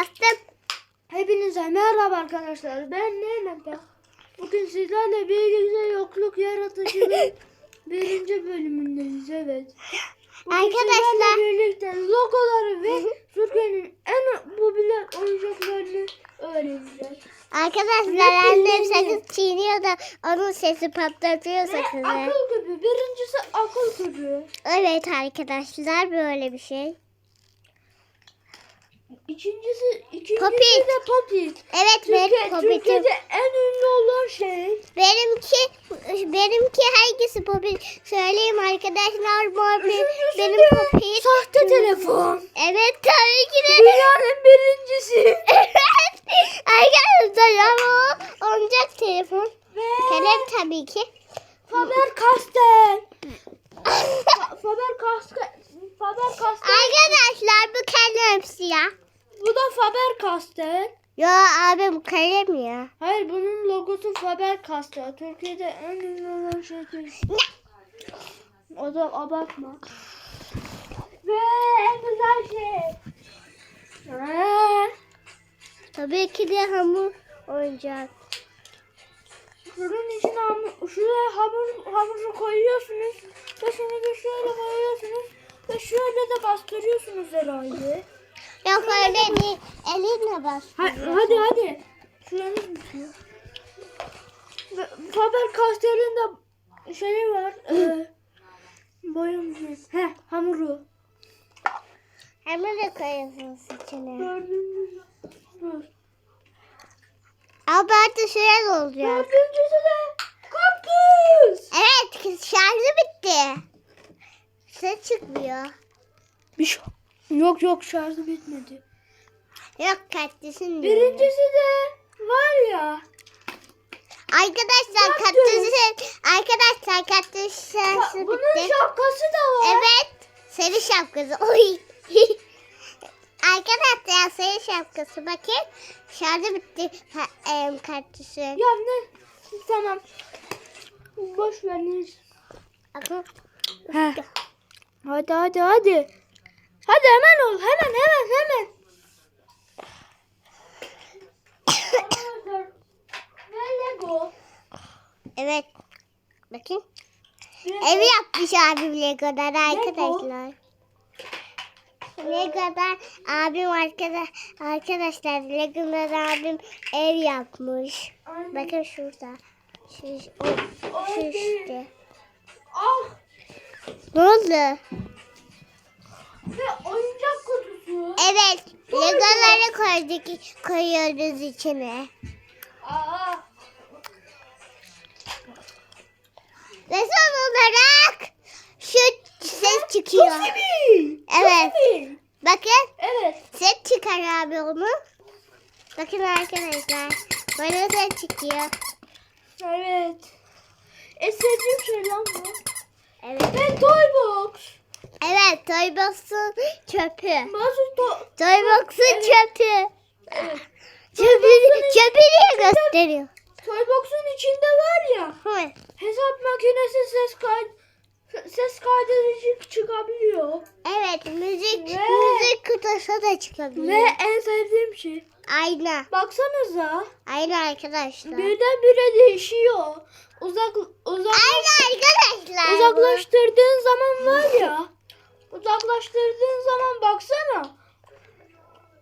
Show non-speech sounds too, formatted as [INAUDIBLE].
Bastım. Hepinize merhaba arkadaşlar. Ben Mehmet. Bugün sizlerle birlikte yokluk yaratıcının [LAUGHS] birinci bölümündeyiz. Evet. Bugün Arkadaşlar- birlikte logoları ve Türkiye'nin en popüler oyuncaklarını öğreneceğiz. Arkadaşlar annem sakız çiğniyor da onun sesi patlatıyor Ve sakızı. akıl küpü. Birincisi akıl küpü. Evet arkadaşlar böyle bir şey. İkincisi, ikincisi Popit. de popit. Evet Türkiye, benim popitim. Türkiye'de en ünlü olan şey. Benimki benimki hangisi popit? Söyleyeyim arkadaşlar popit. Üçüncüsü Benim de popit. Sahte telefon. Evet tabii ki de. Dünyanın birincisi. [LAUGHS] evet. Arkadaşlar ama o oyuncak telefon. Ve Kalem tabii ki. Faber Castell. Fa- Faber Castell. Faber Castell. Arkadaşlar bu kalem siyah. Bu da Faber Castell. Ya abi bu kalem ya. Hayır bunun logosu Faber Castell. Türkiye'de en ünlü olan şey değil. O da abartma. Ve en güzel şey. Ha, Tabii ki de hamur oyuncak. Şunun içine hamur, şuraya hamur, hamuru koyuyorsunuz. Ve şunu da şöyle koyuyorsunuz. Ve şöyle de bastırıyorsunuz herhalde. Yok öyle değil. Elinle bas. Ha- hadi hadi. Ve Faber Castell'in de şeyi var. E, boyamı. He hamuru. Hemen de koyuyorsunuz içine. Dördüncüsü. Dur. Alberto süren olacak. Dördüncüsü de kaktüs. Evet şarjı bitti. Ses çıkmıyor. Bir şey. Yok yok şarjı bitmedi. Yok kaktüsün diyor. Birincisi de var ya. Arkadaşlar Kaktüs. kaktüsün arkadaşlar kaktüs şarjı Bunun bitti. şapkası da var. Evet. Sarı şapkası. Oy. [LAUGHS] Arkadaşlar sarı şapkası bakın. Şarjı bitti ha, em, kaktüsün. Ya ne? Tamam. Boş ver. Hadi hadi hadi. Hadi hemen ol. Hemen hemen hemen. Evet. Bakın. Evi yapmış abim Lego'dan arkadaşlar. Lego'dan abim arkadaş arkadaşlar Lego'dan abim ev yapmış. Bakın şurada. Şu, o, şu işte. Ah. Ne oldu? Evet. Legoları koyduk, koyuyoruz içine. Aa. Ve son olarak şu ses çıkıyor. Tofibi. Evet. Tofibi. Bakın Evet. ses çıkar abi onu. Bakın arkadaşlar. Böyle ses çıkıyor. Evet. En sevdiğim şey lan bu. Evet. Ve Toybox. Evet Toybox'un çöpü. Bazı to Toybox'un Evet. çöpü. evet. Çöpü, çöpü niye gösteriyor? Toybox'un içinde var ya. Hı. Hesap makinesi ses kay ses kaydedici çıkabiliyor. Evet müzik Ve- müzik kutusu da çıkabiliyor. Ve en sevdiğim şey. Ayna. Baksanıza. Ayna arkadaşlar. Birdenbire değişiyor. Uzak uzak Ayna arkadaşlar. bu. uzaklaştırdığın zaman var ya. Uzaklaştırdığın zaman baksana.